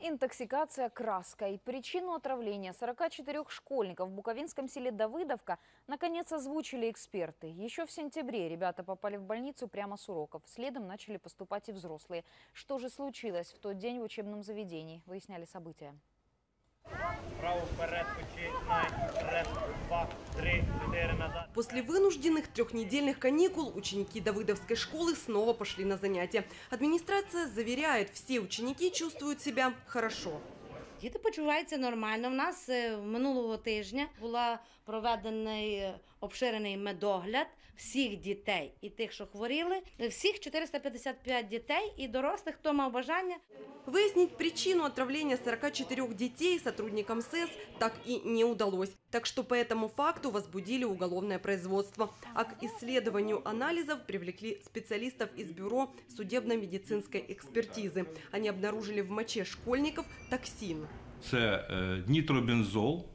Интоксикация краской. Причину отравления 44 школьников в буковинском селе Давыдовка наконец озвучили эксперты. Еще в сентябре ребята попали в больницу прямо с уроков. Следом начали поступать и взрослые. Что же случилось в тот день в учебном заведении? Выясняли события. Право вперед, починай, раз, После вынужденных трехнедельных каникул ученики Давыдовской школы снова пошли на занятия. Администрация заверяет, все ученики чувствуют себя хорошо. Діти почуваються нормально. У нас е, минулого тижня була проведений е, обширений медогляд всіх дітей і тих, що хворіли, всіх 455 дітей і дорослих, хто мав бажання. Выяснить причину отравления 44 детей сотрудникам СЭС так и не удалось. Так что по этому факту возбудили уголовное производство. А к исследованию анализов привлекли специалистов из Бюро судебно-медицинской экспертизы. Они обнаружили в моче школьников токсин. Це е, нітробензол,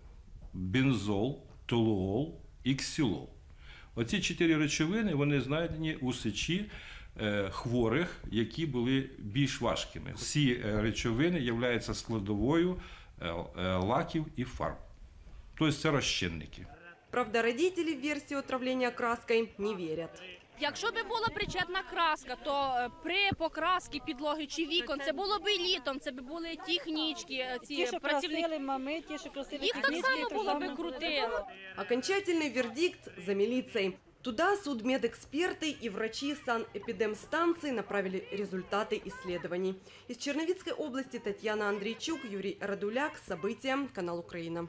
бензол, толуол і ксилол. Оці чотири речовини вони знайдені у сечі е, хворих, які були більш важкими. Всі е, речовини являються складовою лаків і фарб. Тобто це розчинники. Правда, родители в версию отравления краской не верят. Якщо б була причетна краска, то е, при покрасці підлоги чи вікон це було б літом, це б були технічки, е, ці Ті, що працівники. красили мами, ті, що красили Їх так технічки, само так було би само. крутило. Окончательный вердикт за милицией. Туда судмедэксперты и врачи санэпидемстанции направили результаты исследований. Из Черновицкой области Татьяна Андрейчук, Юрий Радуляк. События. Канал Украина.